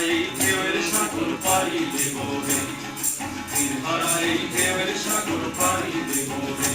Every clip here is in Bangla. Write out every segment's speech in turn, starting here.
হারাই দেবের সাগর পাড়ি দেব রে। তীর হারাই দেবের সাগর পাড়ি দেব রে।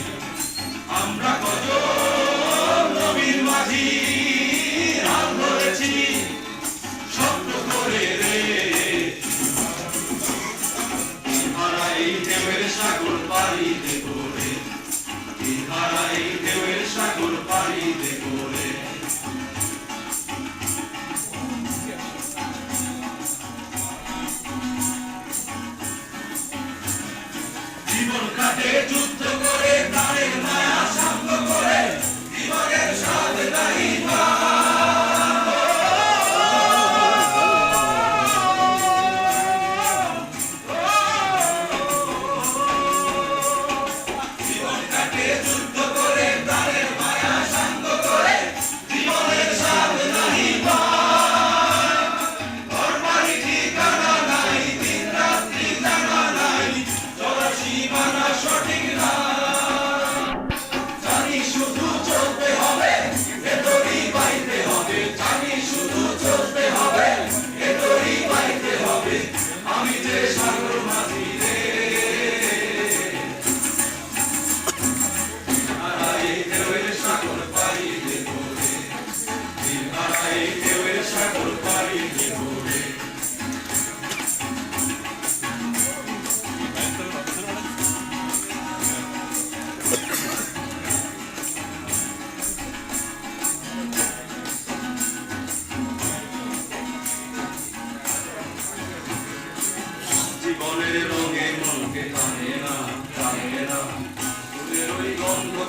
Acredito me deixar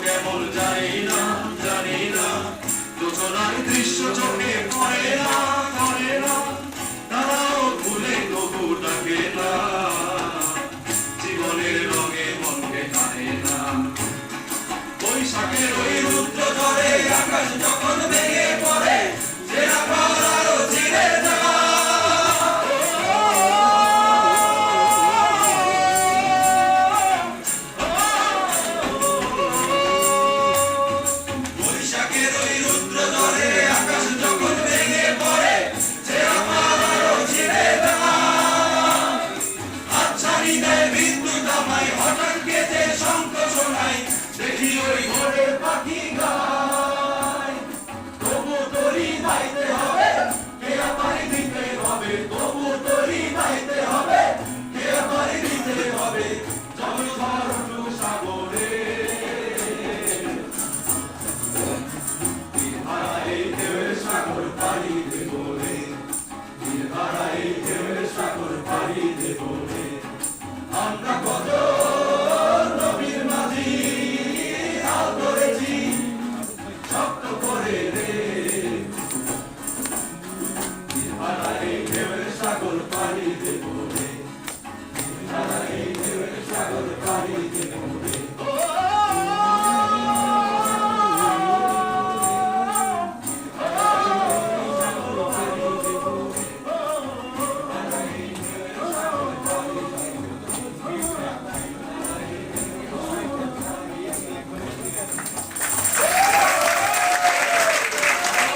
কেমন যায়